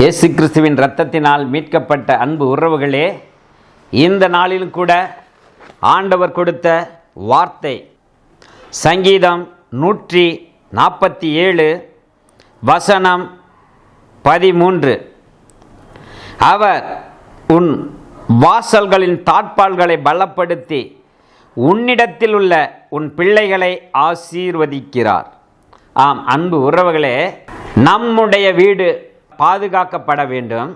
இயேசு கிறிஸ்துவின் இரத்தத்தினால் மீட்கப்பட்ட அன்பு உறவுகளே இந்த நாளிலும் கூட ஆண்டவர் கொடுத்த வார்த்தை சங்கீதம் நூற்றி நாற்பத்தி ஏழு வசனம் பதிமூன்று. அவர் உன் வாசல்களின் தாட்பால்களை பலப்படுத்தி உன்னிடத்தில் உள்ள உன் பிள்ளைகளை ஆசீர்வதிக்கிறார். ஆம் அன்பு உறவுகளே நம்முடைய வீடு பாதுகாக்கப்பட வேண்டும்.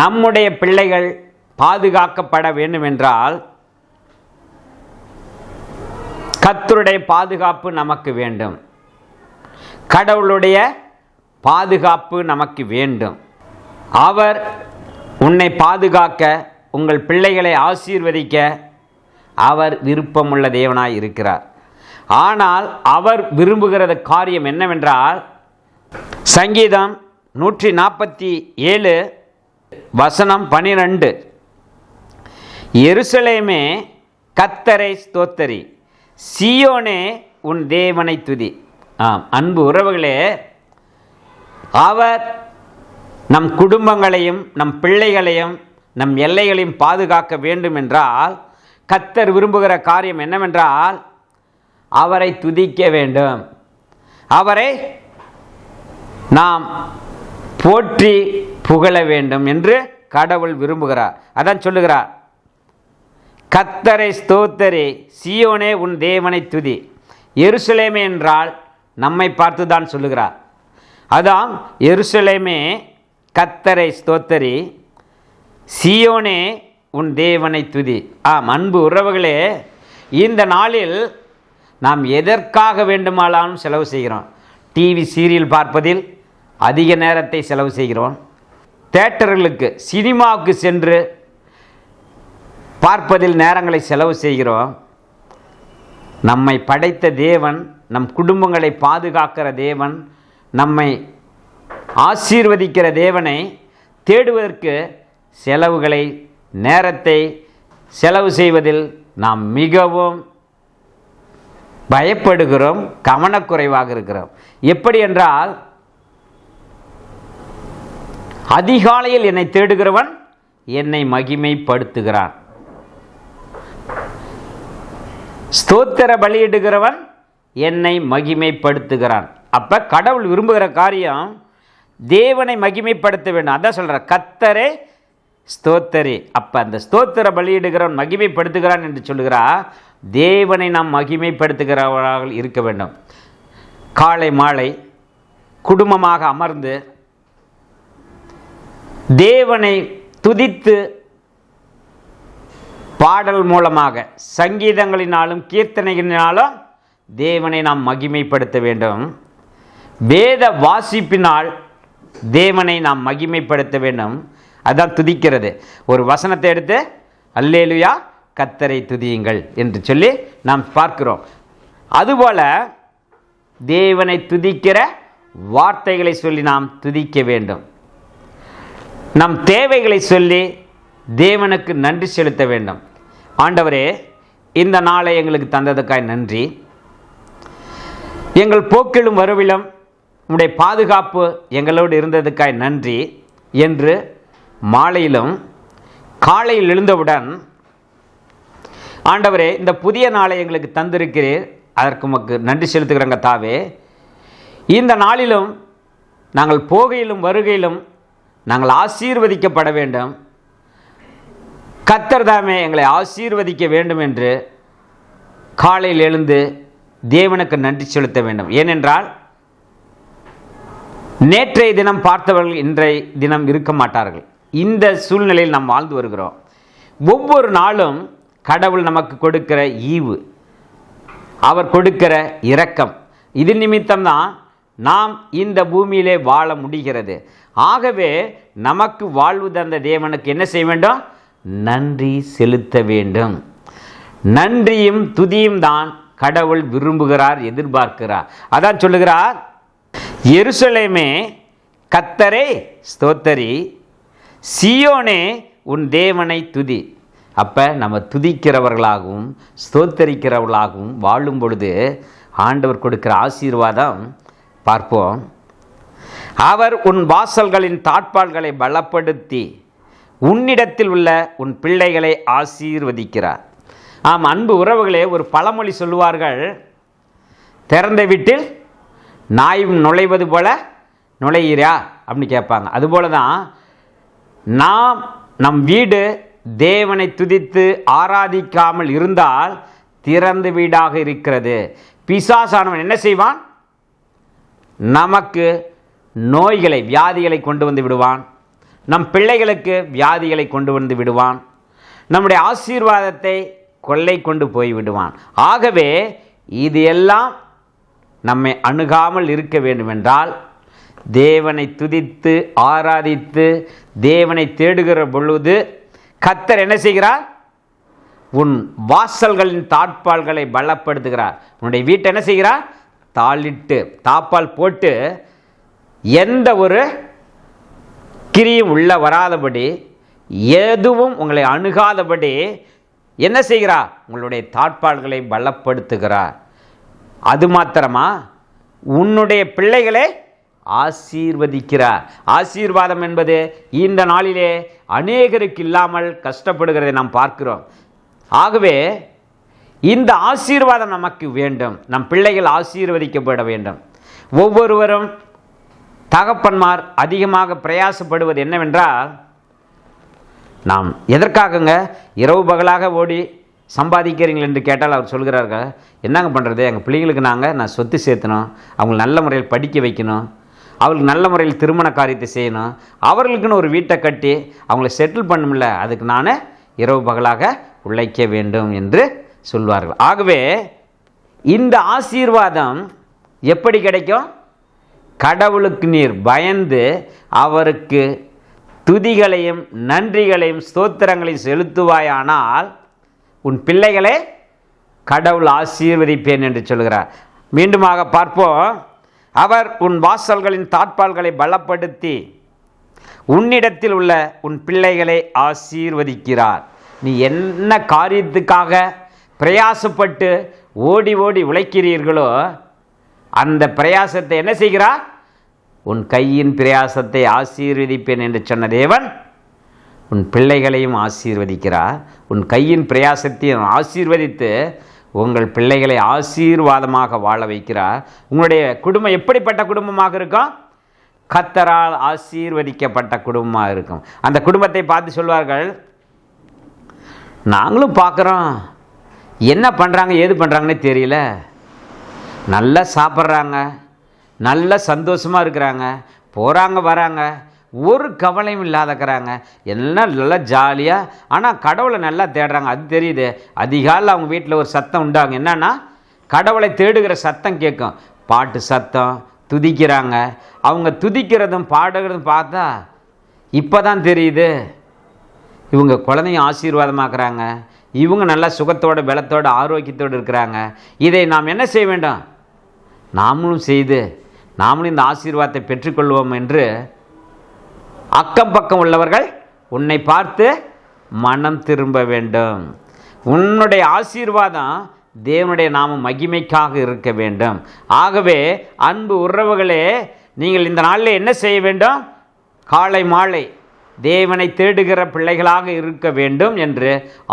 நம்முடைய பிள்ளைகள் பாதுகாக்கப்பட வேண்டும் என்றால் கத்தருடைய பாதுகாப்பு நமக்கு வேண்டும். கடவுளுடைய பாதுகாப்பு நமக்கு வேண்டும். அவர் உன்னை பாதுகாக்க உங்கள் பிள்ளைகளை ஆசீர்வதிக்க அவர் விருப்பமுள்ள தேவனாய் இருக்கிறார். ஆனால் அவர் விரும்புகிறது காரியம் என்னவென்றால் சங்கீதம் நூற்றி நாற்பத்தி ஏழு வசனம் பனிரெண்டு. எருசலேமே கத்தரை ஸ்தோத்தரி சியோனே உன் தேவனை துதி. ஆம் அன்பு உறவுகளே அவர் நம் குடும்பங்களையும் நம் பிள்ளைகளையும் நம் எல்லைகளையும் பாதுகாக்க வேண்டும் என்றால் கத்தர் விரும்புகிற காரியம் என்னவென்றால் அவரை துதிக்க வேண்டும். அவரை நாம் போற்றி புகழ வேண்டும் என்று கடவுள் விரும்புகிறார். அதான் சொல்லுகிறார். கத்தரை ஸ்தோத்தரே சியோனே உன் தேவனை துதி. எருசலேமே என்றால் நம்மை பார்த்து தான் சொல்லுகிறார். அதான் எருசலேமே கத்தரை ஸ்தோத்தரி சியோனே உன் தேவனை துதி. ஆம் அன்பு உறவுகளே இந்த நாளில் நாம் எதற்காக வேண்டுமானாலும் செலவு செய்கிறோம். டிவி சீரியல் பார்ப்பதில் அதிக நேரத்தை செலவு செய்கிறோம். தேட்டர்களுக்கு சினிமாவுக்கு சென்று பார்ப்பதில் நேரங்களை செலவு செய்கிறோம். நம்மை படைத்த தேவன் நம் குடும்பங்களை பாதுகாக்கிற தேவன் நம்மை ஆசீர்வதிக்கிற தேவனை தேடுவதற்கு செலவுகளை நேரத்தை செலவு செய்வதில் நாம் மிகவும் பயப்படுகிறோம் கவனக்குறைவாக இருக்கிறோம். எப்படி என்றால் அதிகாலையில் என்னை தேடுகிறவன் என்னை மகிமைப்படுத்துகிறான். ஸ்தோத்திர பலியிடுகிறவன் என்னை மகிமைப்படுத்துகிறான். அப்ப கடவுள் விரும்புகிற காரியம் தேவனை மகிமைப்படுத்த வேண்டும். அதான் சொல்ற கத்தரே ஸ்தோத்தரே. அப்ப அந்த ஸ்தோத்திர பலியிடுகிறவன் மகிமைப்படுத்துகிறான் என்று சொல்கிறா தேவனை நாம் மகிமைப்படுத்துகிறவராக இருக்க வேண்டும். காலை மாலை குடும்பமாக அமர்ந்து தேவனை துதித்து பாடல் மூலமாக சங்கீதங்களினாலும் கீர்த்தனைகளினாலும் தேவனை நாம் மகிமைப்படுத்த வேண்டும். வேத வாசிப்பினால் தேவனை நாம் மகிமைப்படுத்த வேண்டும். அதான் துதிக்கிறது. ஒரு வசனத்தை எடுத்து அல்லேலுயா கத்தரை துதியுங்கள் என்று சொல்லி நாம் பார்க்கிறோம். அதுபோல தேவனை துதிக்கிற வார்த்தைகளை சொல்லி நாம் துதிக்க வேண்டும். நம் தேவைகளை சொல்லி தேவனுக்கு நன்றி செலுத்த வேண்டும். ஆண்டவரே இந்த நாளை எங்களுக்கு தந்ததுக்காய் நன்றி. எங்கள் போக்கிலும் வருவிலும் உடைய பாதுகாப்பு எங்களோடு இருந்ததுக்காய் நன்றி என்று மாலையிலும் காலையில் எழுந்தவுடன் ஆண்டவரே இந்த புதிய நாளை எங்களுக்கு தந்திருக்கிறீர். அதற்கு உமக்கு நன்றி செலுத்துகிறங்க தாவே. இந்த நாளிலும் நாங்கள் போகையிலும் வருகையிலும் நாங்கள் ஆசீர்வதிக்கப்பட வேண்டும். கத்தர் தாமே எங்களை ஆசீர்வதிக்க வேண்டும் என்று காலையில் எழுந்து தேவனுக்கு நன்றி செலுத்த வேண்டும். ஏனென்றால் நேற்றைய தினம் பார்த்தவர்கள் இன்றைய தினம் இருக்க மாட்டார்கள். இந்த சூழ்நிலையில் நாம் வாழ்ந்து வருகிறோம். ஒவ்வொரு நாளும் கடவுள் நமக்கு கொடுக்கிற ஈவு அவர் கொடுக்கிற இரக்கம் இது நிமித்தம்தான் நாம் இந்த பூமியிலே வாழ முடிகிறது. ஆகவே நமக்கு வாழ்வு தந்த தேவனுக்கு என்ன செய்ய வேண்டும்? நன்றி செலுத்த வேண்டும். நன்றியும் துதியும் தான் கடவுள் விரும்புகிறார் எதிர்பார்க்கிறார். அதான் சொல்லுகிறார் எருசலேமே கத்தரே ஸ்தோத்தரி சியோனே உன் தேவனை துதி. அப்போ நம்ம துதிக்கிறவர்களாகவும் ஸ்தோத்தரிக்கிறவர்களாகவும் வாழும் பொழுது ஆண்டவர் கொடுக்கிற ஆசீர்வாதம் பார்ப்போம். அவர் உன் வாசல்களின் தாட்பால்களை பலப்படுத்தி உன்னிடத்தில் உள்ள உன் பிள்ளைகளை ஆசீர்வதிக்கிறார். ஆம் அன்பு உறவுகளே ஒரு பழமொழி சொல்லுவார்கள் திறந்த வீட்டில் நாயும் நுழைவது போல நுழையிறா? அப்படின்னு கேட்பாங்க. அதுபோல தான் நாம் நம் வீடு தேவனை துதித்து ஆராதிக்காமல் இருந்தால் திறந்த வீடாக இருக்கிறது. பிசாசானவன் என்ன செய்வான்? நமக்கு நோய்களை வியாதிகளை கொண்டு வந்து விடுவான். நம் பிள்ளைகளுக்கு வியாதிகளை கொண்டு வந்து விடுவான். நம்முடைய ஆசீர்வாதத்தை கொள்ளை கொண்டு போய் விடுவான். ஆகவே இது எல்லாம் நம்மை அணுகாமல் இருக்க வேண்டுமென்றால் தேவனை துதித்து ஆராதித்து தேவனை தேடுகிற பொழுது கத்தர் என்ன செய்கிறார்? உன் வாசல்களின் தாட்பால்களை பலப்படுத்துகிறார். உன்னுடைய வீட்டை என்ன செய்கிறார்? தாளிட்டு தாப்பால் போட்டு எந்த ஒரு கிரியும் உள்ள வராதபடி எதுவும் உங்களை அணுகாதபடி என்ன செய்கிறார் உங்களுடைய தாட்பால்களை பலப்படுத்துகிறார். அது மாத்திரமா உன்னுடைய பிள்ளைகளை ஆசீர்வதிக்கிறார். ஆசீர்வாதம் என்பது இந்த நாளிலே அநேகருக்கு இல்லாமல் கஷ்டப்படுகிறதை நாம் பார்க்கிறோம். ஆகவே இந்த ஆசீர்வாதம் நமக்கு வேண்டும். நம் பிள்ளைகள் ஆசீர்வதிக்கப்பட வேண்டும். ஒவ்வொருவரும் தகப்பன்மார் அதிகமாக பிரயாசப்படுவது என்னவென்றால் நாம் எதற்காகங்க இரவு பகலாக ஓடி சம்பாதிக்கிறீங்கள் என்று கேட்டால் அவர் சொல்கிறார்கள் என்னங்க பண்ணுறது எங்கள் பிள்ளைங்களுக்கு நாங்கள் நான் சொத்து சேர்த்தணும் அவங்களை நல்ல முறையில் படிக்க வைக்கணும் அவளுக்கு நல்ல முறையில் திருமண காரியத்தை செய்யணும் அவர்களுக்குன்னு ஒரு வீட்டை கட்டி அவங்கள செட்டில் பண்ணும்ல அதுக்கு நான் இரவு பகலாக உழைக்க வேண்டும் என்று சொல்வார்கள். ஆகவே இந்த ஆசீர்வாதம் எப்படி கிடைக்கும்? கடவுளுக்கு நீர் பயந்து அவருக்கு துதிகளையும் நன்றிகளையும் ஸ்தோத்திரங்களையும் செலுத்துவாயானால் உன் பிள்ளைகளை கடவுள் ஆசீர்வதிப்பேன் என்று சொல்கிறார். மீண்டுமாக பார்ப்போம். அவர் உன் வாசல்களின் தாட்பால்களை பலப்படுத்தி உன்னிடத்தில் உள்ள உன் பிள்ளைகளை ஆசீர்வதிக்கிறார். நீ என்ன காரியத்துக்காக பிரயாசப்பட்டு ஓடி ஓடி உழைக்கிறீர்களோ அந்த பிரயாசத்தை என்ன செய்கிறார்? உன் கையின் பிரயாசத்தை ஆசீர்வதிப்பேன் என்று சொன்ன தேவன் உன் பிள்ளைகளையும் ஆசீர்வதிக்கிறார். உன் கையின் பிரயாசத்தையும் ஆசீர்வதித்து உங்கள் பிள்ளைகளை ஆசீர்வாதமாக வாழ வைக்கிறார். உங்களுடைய குடும்பம் எப்படிப்பட்ட குடும்பமாக இருக்கும்? கத்தரால் ஆசீர்வதிக்கப்பட்ட குடும்பமாக இருக்கும். அந்த குடும்பத்தை பார்த்து சொல்வார்கள் நாங்களும் பார்க்குறோம். என்ன பண்ணுறாங்க ஏது பண்ணுறாங்கன்னே தெரியல. நல்லா சாப்பிட்றாங்க. நல்லா சந்தோஷமாக இருக்கிறாங்க. போகிறாங்க வராங்க. ஒரு கவலையும் இல்லாதக்கிறாங்க. எல்லாம் நல்லா ஜாலியாக ஆனால் கடவுளை நல்லா தேடுறாங்க. அது தெரியுது. அதிகாலையில் அவங்க வீட்டில் ஒரு சத்தம் உண்டாங்க என்னன்னா கடவுளை தேடுகிற சத்தம் கேட்கும். பாட்டு சத்தம் துதிக்கிறாங்க. அவங்க துதிக்கிறதும் பாடுகிறதும் பார்த்தா இப்போ தான் தெரியுது. இவங்க குழந்தைங்க ஆசீர்வாதமாக்குறாங்க. இவங்க நல்லா சுகத்தோடு பலத்தோடு ஆரோக்கியத்தோடு இருக்கிறாங்க. இதை நாம் என்ன செய்ய வேண்டும்? நாமளும் செய்து நாமளும் இந்த ஆசீர்வாதத்தை பெற்றுக்கொள்வோம் என்று அக்கம் பக்கம் உள்ளவர்கள் உன்னை பார்த்து மனம் திரும்ப வேண்டும். உன்னுடைய ஆசீர்வாதம் தேவனுடைய நாம மகிமைக்காக இருக்க வேண்டும். ஆகவே அன்பு உறவுகளே நீங்கள் இந்த நாளில் என்ன செய்ய வேண்டும்? காலை மாலை தேவனை தேடுகிற பிள்ளைகளாக இருக்க வேண்டும் என்று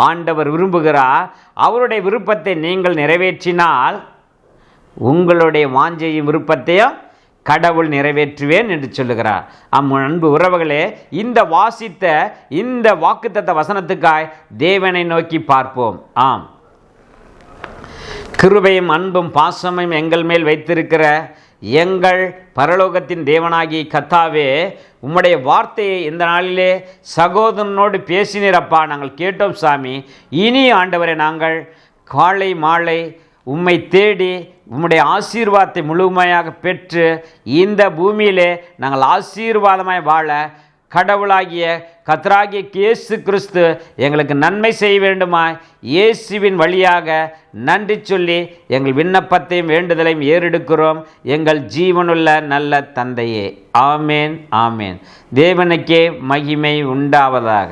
ஆண்டவர் விரும்புகிறார். அவருடைய விருப்பத்தை நீங்கள் நிறைவேற்றினால் உங்களுடைய வாஞ்சையும் விருப்பத்தையும் கடவுள் நிறைவேற்றுவேன் என்று சொல்லுகிறார். அம் அன்பு உறவுகளே இந்த வாசித்த இந்த வாக்குத்தத்த வசனத்துக்காய் தேவனை நோக்கி பார்ப்போம். ஆம். கிருபையும் அன்பும் பாசமும் எங்கள் மேல் வைத்திருக்கிற எங்கள் பரலோகத்தின் தேவனாகி கத்தாவே உம்முடைய வார்த்தையை இந்த நாளிலே சகோதரனோடு பேசினீரப்பா நாங்கள் கேட்டோம் சாமி. இனி ஆண்டவரை நாங்கள் காலை மாலை உம்மை தேடி உம்முடைய ஆசீர்வாதத்தை முழுமையாக பெற்று இந்த பூமியிலே நாங்கள் ஆசீர்வாதமாய் வாழ கடவுளாகிய கத்ராகிய இயேசு கிறிஸ்து எங்களுக்கு நன்மை செய்ய வேண்டுமாய் இயேசுவின் வழியாக நன்றி சொல்லி எங்கள் விண்ணப்பத்தையும் வேண்டுதலையும் ஏறெடுக்கிறோம். எங்கள் ஜீவனுள்ள நல்ல தந்தையே. ஆமேன் ஆமேன். தேவனுக்கே மகிமை உண்டாவதாக.